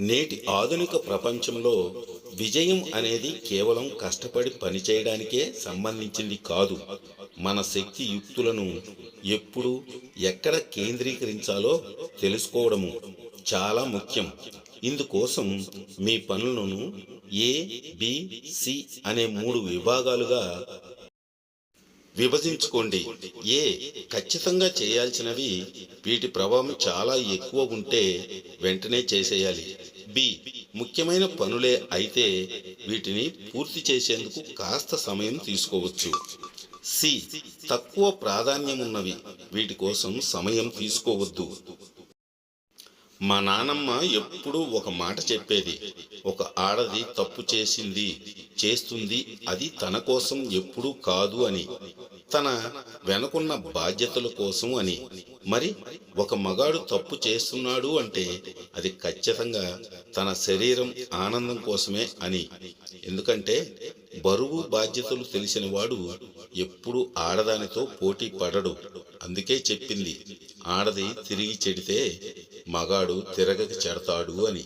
నేటి ఆధునిక ప్రపంచంలో విజయం అనేది కేవలం కష్టపడి పనిచేయడానికే సంబంధించింది కాదు. మన శక్తి యుక్తులను ఎప్పుడు ఎక్కడ కేంద్రీకరించాలో తెలుసుకోవడము చాలా ముఖ్యం. ఇందుకోసం మీ పనులను ఏ బి సి అనే మూడు విభాగాలుగా విభజించుకోండి. ఏ ఖచ్చితంగా చేయాల్సినవి వీటి ప్రభావం చాలా ఎక్కువ ఉంటే వెంటనే చేసేయాలి. బి ముఖ్యమైన పనులే అయితే వీటిని పూర్తి చేసేందుకు కాస్త సమయం తీసుకోవచ్చు. సి తక్కువ ప్రాధాన్యం ఉన్నవి వీటి కోసం సమయం తీసుకోవద్దు. మా నానమ్మ ఎప్పుడూ ఒక మాట చెప్పేది. ఒక ఆడది తప్పు చేసింది చేస్తుంది అది తన కోసం ఎప్పుడూ కాదు అని. తన వెనకున్న బాధ్యతల కోసం అని. మరి ఒక మగాడు తప్పు చేస్తున్నాడు అంటే అది ఖచ్చితంగా తన శరీరం ఆనందం కోసమే అని. ఎందుకంటే బరువు బాధ్యతలు తెలిసిన వాడు ఎప్పుడు ఆడదానితో పోటీ పడడు. అందుకే చెప్పింది ఆడది తిరిగి చెడితే మగాడు తిరగక చెడతాడు అని.